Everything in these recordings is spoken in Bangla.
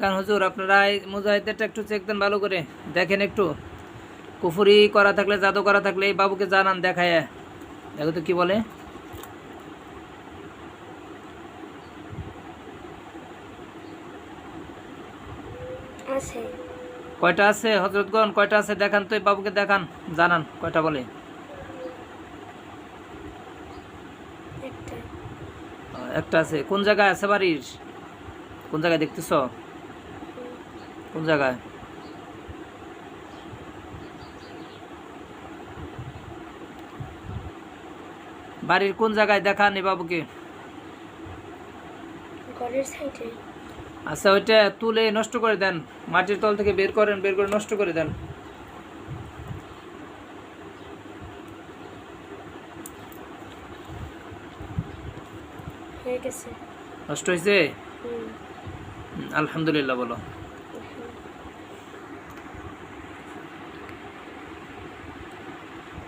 কারণ হুজুর আপনারা এই মুজাহিদেরটা একটু চেক দেন ভালো করে। দেখেন একটু। কুফুরি করা থাকলে জাদু করা থাকলে এই বাবুকে জানান দেখায়। দেখো তো কি বলে। আছে। কয়টা আছে? হজরতগণ কয়টা আছে? দেখান তো এই বাবুকে দেখান জানান কয়টা বলে। একটা আছে। কোন জায়গায় আছে বাড়ির? কোন জায়গায় দেখতেছ? কোন জায়গায়? বাড়ির কোন জায়গায় দেখান এই বাবুকে? আচ্ছা ওইটা তুলে নষ্ট করে দেন। মাটির তল থেকে বের করেন বের করে নষ্ট করে দেন। নষ্ট হয়েছে হুম হুম, আলহামদুলিল্লাহ বলো।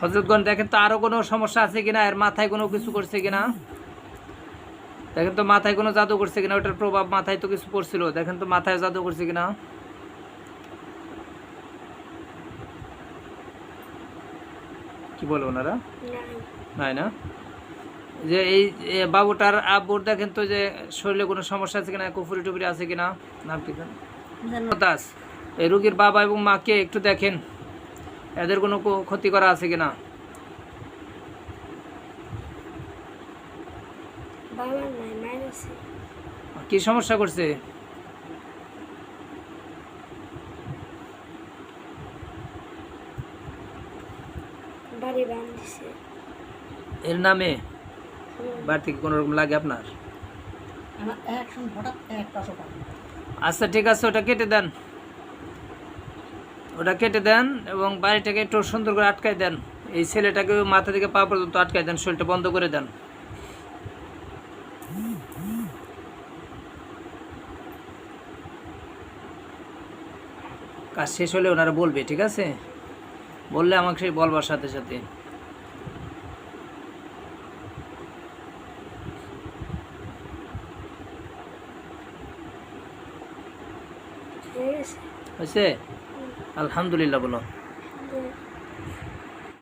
হজরতগণ দেখেন তো আরও কোনো সমস্যা আছে কিনা? এর মাথায় কোনো কিছু করছে কিনা? দেখেন তো মাথায় কোনো জাদু করছে কিনা? ওটার প্রভাব মাথায় তো কিছু পড়ছিল। দেখেন তো মাথায় জাদু করছে কিনা? কি বলব ওনারা? নাই না? যে এই বাবুটার আব্বুর দেখেন তো যে শরীরে কোনো সমস্যা আছে কিনা? কুফুরি টুপুরি আছে কিনা? নাম কি জানো? দাস এই রুগীর বাবা এবং মাকে একটু দেখেন। এদের কোনো ক্ষতি করা আছে মায়ের আছে। কি সমস্যা করছে? এর নামে? হুম। বাড়ি কোনো রকম লাগে আপনার? আচ্ছা ঠিক আছে ওটা কেটে দেন। ওটা কেটে দেন এবং বাড়িটাকে একটু সুন্দর করে আটকায় দেন। এই ছেলেটাকে মাথা থেকে পা পর্যন্ত আটকায় দেন, শরীরটা বন্ধ করে দেন। কাজ শেষ হলে ওনারা বলবে, ঠিক আছে? বললে আমাকে সেই বলবার সাথে সাথে। হয়ে হয়েছে? আলহামদুলিল্লাহ বলো।